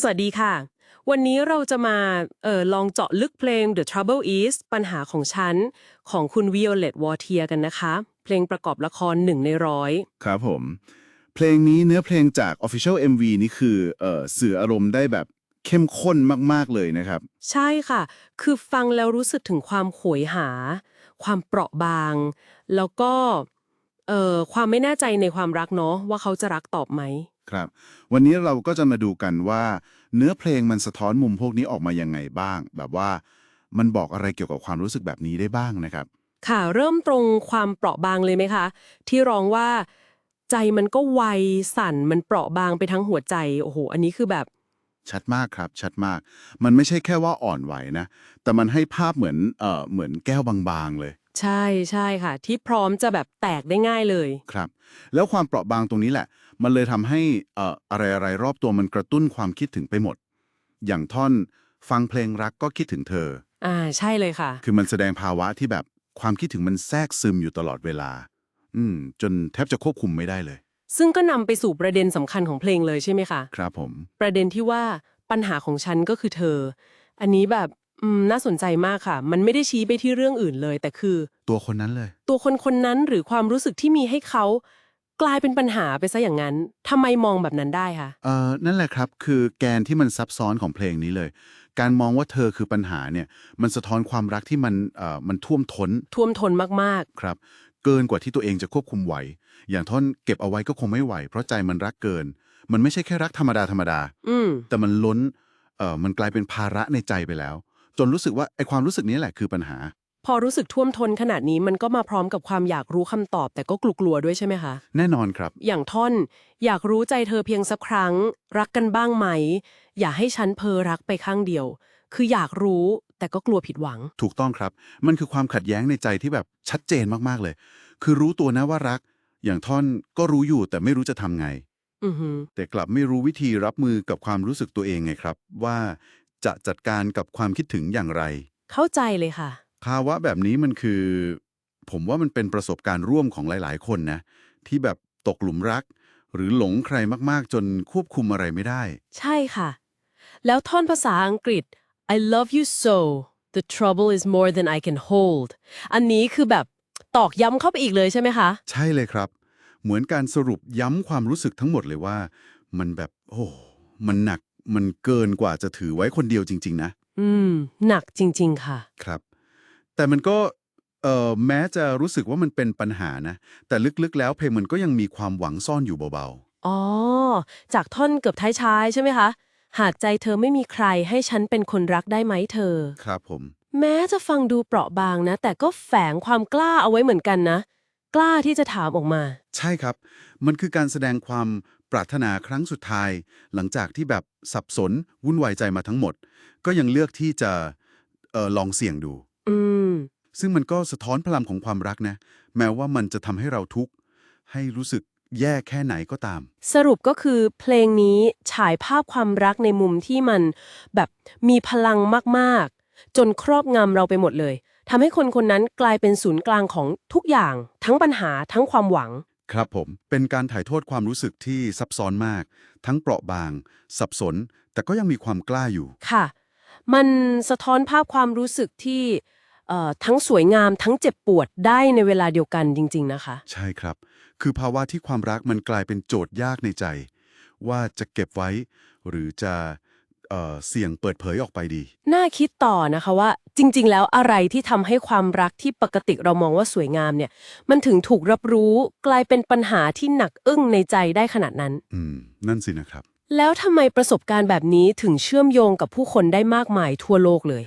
สวัสดีค่ะ วันนี้เราจะมาเออลองเจาะลึกเพลง The Trouble Is ปัญหาของฉัน ของคุณ Violet w a t i e r กันนะคะ เพลงประกอบละครหนึ่งในร้อยครับผม เพลงนี้เนื้อเพลงจาก Official MV นี่คือเอ่อสื่ออารมณ์ได้แบบเข้มข้นมาก ๆ เลยนะครับ ใช่ค่ะ คือฟังแล้วรู้สึกถึงความโหยหา ความเปราะบาง แล้วก็เอ่อความไม่แน่ใจในความรักเนาะว่าเขาจะรักตอบไหม ครับ วันนี้เราก็จะมาดูกันว่า เนื้อเพลงมันสะท้อนมุมพวกนี้ออกมายังไงบ้าง แบบว่ามันบอกอะไรเกี่ยวกับความรู้สึกแบบนี้ได้บ้างนะครับ ค่ะ เริ่มตรงความเปราะบางเลยไหมคะ ที่ร้องว่า ใจมันก็ไวสั่นมันเปราะบางไปทั้งหัวใจโอ้โหอันนี้คือแบบ ชัดมากครับ ชัดมาก มันไม่ใช่แค่ว่าอ่อนไหวนะ แต่มันให้ภาพเหมือนเอ่อเหมือนแก้วบางๆเลย ใช่ใช่ค่ะ ที่พร้อมจะแบบแตกได้ง่ายเลย ครับ แล้วความเปราะบางตรงนี้แหละ มันเลยทำให้เอ่ออะไรอะไรๆรอบตัวมันกระตุ้นความคิดถึงไปหมด อย่างท่อนฟังเพลงรักก็คิดถึงเธอ อ่าใช่เลยค่ะ คือมันแสดงภาวะที่แบบความคิดถึงมันแทรกซึมอยู่ตลอดเวลา อืม จนแทบจะควบคุมไม่ได้เลย ซึ่งก็นำไปสู่ประเด็นสำคัญของเพลงเลยใช่ไหมคะครับผม ประเด็นที่ว่าปัญหาของฉันก็คือเธอ อันนี้แบบอืมน่าสนใจมากค่ะ มันไม่ได้ชี้ไปที่เรื่องอื่นเลย แต่คือ ตัวคนนั้นเลย ตัวคนคนนั้นหรือความรู้สึกที่มีให้เขา กลายเป็นปัญหาไปซะอย่างนั้นทำไมมองแบบนั้นได้คะเอ่อนั่นแหละครับ คือแกนที่มันซับซ้อนของเพลงนี้เลย การมองว่าเธอคือปัญหาเนี่ย มันสะท้อนความรักที่มันเอ่อมันท่วมท้นท่วมทนมากครับ เกินกว่าที่ตัวเองจะควบคุมไหว อย่างท่อนเก็บเอาไว้ก็คงไม่ไหว เพราะใจมันรักเกิน มันไม่ใช่แค่รักธรรมดาธรรมดา ๆ อืม แต่มันล้นเอ่อมันกลายเป็นภาระในใจไปแล้ว จนรู้สึกว่าไอ้ความรู้สึกนี้แหละคือปัญหา พอรู้สึกท่วมทนขนาดนี้มันก็มาพร้อมกับความอยากรู้คำตอบ แต่ก็กลัวๆด้วยใช่ไหมคะ แน่นอนครับ อย่างท่อน อยากรู้ใจเธอเพียงสักครั้ง รักกันบ้างไหม อย่าให้ฉันเพอรักไปข้างเดียว คืออยากรู้แต่ก็กลัวผิดหวัง ถูกต้องครับ มันคือความขัดแย้งในใจที่แบบชัดเจนมากๆเลย คือรู้ตัวนะว่ารัก อย่างท่อนก็รู้อยู่แต่ไม่รู้จะทำไง อือหือแต่กลับไม่รู้วิธีรับมือกับความรู้สึกตัวเองไงครับ ว่าจะจัดการกับความคิดถึงอย่างไร เข้าใจเลยค่ะ ภาวะแบบนี้มันคือ ผมว่ามันเป็นประสบการณ์ร่วมของหลาย ๆ คนนะ ที่แบบตกหลุมรัก หรือหลงใครมาก ๆ จนควบคุมอะไรไม่ได้ ใช่ค่ะ แล้วท่อนภาษาอังกฤษ I love you so the trouble is more than I can hold อันนี้คือแบบตอกย้ำเข้าไปอีกเลยใช่ไหมคะ ใช่เลยครับ เหมือนการสรุปย้ำความรู้สึกทั้งหมดเลยว่า มันแบบ โอ้ มันหนัก มันเกินกว่าจะถือไว้คนเดียวจริง ๆ นะ อืม หนักจริง ๆ ค่ะ ครับ แต่มันก็เอ่อแม้จะรู้สึกว่ามันเป็นปัญหานะ แต่ลึกๆแล้วเพลงมันก็ยังมีความหวังซ่อนอยู่เบาอ๋อ จากท่อนเกือบท้ายๆใช่ไหมคะ หากใจเธอไม่มีใครให้ฉันเป็นคนรักได้ไหมเธอ ๆ ครับผม แม้จะฟังดูเปราะบางนะ แต่ก็แฝงความกล้าเอาไว้เหมือนกันนะ กล้าที่จะถามออกมา ใช่ครับ มันคือการแสดงความปรารถนาครั้งสุดท้าย หลังจากที่แบบสับสนวุ่นวายใจมาทั้งหมด ก็ยังเลือกที่จะเออลองเสี่ยงดูอืม ซึ่งมันก็สะท้อนพลังของความรักนะ แม้ว่ามันจะทำให้เราทุกข์ ให้รู้สึกแย่แค่ไหนก็ตาม สรุปก็คือเพลงนี้ฉายภาพความรักในมุมที่มันแบบมีพลังมากๆ จนครอบงำเราไปหมดเลยทำให้คนคนนั้นกลายเป็นศูนย์กลางของทุกอย่าง ทั้งปัญหาทั้งความหวัง ครับผม เป็นการถ่ายโทษความรู้สึกที่ซับซ้อนมาก ทั้งเปราะบาง สับสน แต่ก็ยังมีความกล้าอยู่ ค่ะ มันสะท้อนภาพความรู้สึกที่เอ่อ ทั้งสวยงามทั้งเจ็บปวดได้ในเวลาเดียวกันจริง ๆ นะคะ ใช่ครับ คือภาวะที่ความรักมันกลายเป็นโจทย์ยากในใจ ว่าจะเก็บไว้ หรือจะเอ่อเสี่ยงเปิดเผยออกไปดี น่าคิดต่อนะคะว่า จริง ๆ แล้วอะไรที่ทำให้ความรักที่ปกติเรามองว่าสวยงามเนี่ย มันถึงถูกรับรู้กลายเป็นปัญหาที่หนักอึ้งในใจได้ขนาดนั้น อืม นั่นสินะครับ แล้วทำไมประสบการณ์แบบนี้ถึงเชื่อมโยงกับผู้คนได้มากมายทั่วโลกเลย